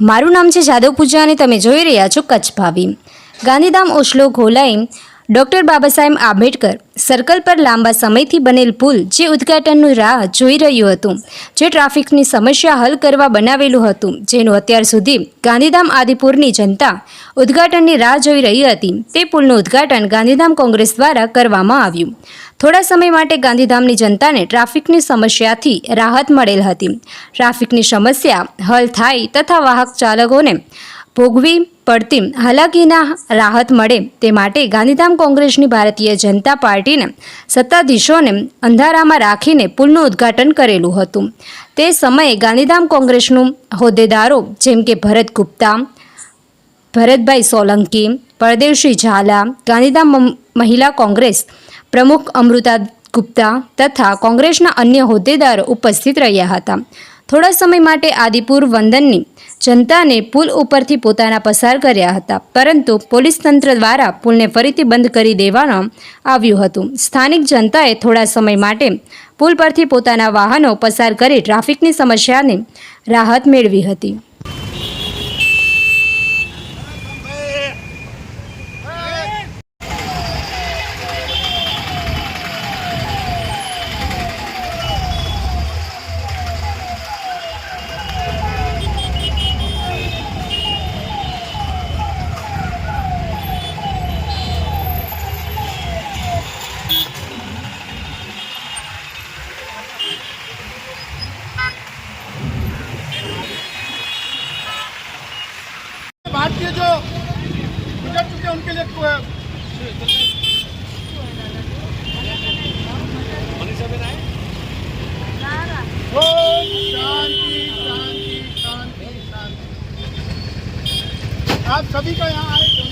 મારું નામ છે જાદવ પૂજા અને તમે જોઈ રહ્યા છો કચ્છ ભાવી. Gandhidham Oslo ઘોલાઈ doctor Baba Saheb Ambedkar circle પર લાંબા સમયથી બનેલ પુલ જે ઉદ્ઘાટનનું રાહ જોઈ રહ્યું હતું, જે ટ્રાફિકની સમસ્યા હલ કરવા બનાવેલું હતું, જેનું અત્યાર સુધી ગાંધીધામ આદિપુરની જનતા ઉદ્ઘાટનની રાહ જોઈ રહી હતી. તે પુલનું ઉદ્ઘાટન ગાંધીધામ કોંગ્રેસ દ્વારા કરવામાં આવ્યું. થોડા સમય માટે ગાંધીધામની જનતાને ટ્રાફિકની સમસ્યાથી રાહત મળેલ હતી. ટ્રાફિકની સમસ્યા હલ થાય તથા વાહક ચાલકોને ભોગવી પડતી હાલાકીના રાહત મળે તે માટે ગાંધીધામ કોંગ્રેસની ભારતીય જનતા પાર્ટીને સત્તાધીશોને અંધારામાં રાખીને પુલનું ઉદ્ઘાટન કરેલું હતું. તે સમયે ગાંધીધામ કોંગ્રેસનું હોદ્દેદારો જેમ કે ભરત ગુપ્તા, ભરતભાઈ સોલંકી પરદેવસિંહ ઝાલા, ગાંધીધામ મહિલા કોંગ્રેસ પ્રમુખ અમૃતા ગુપ્તા તથા કોંગ્રેસના અન્ય હોદ્દેદારો ઉપસ્થિત રહ્યા હતા. થોડા સમય માટે આદિપુર વંદનની જનતાને પુલ ઉપરથી પોતાના પસાર કર્યા હતા. પરંતુ પોલીસ તંત્ર દ્વારા પુલને ફરીથી બંધ કરી દેવામાં આવ્યું હતું. સ્થાનિક જનતાએ થોડા સમય માટે પુલ પરથી પોતાના વાહનો પસાર કરી ટ્રાફિકની સમસ્યાને રાહત મેળવી હતી. गुजर चुके हैं उनके लिए को- ओम शांति शांति शांति शांति आप सभी का यहाँ आए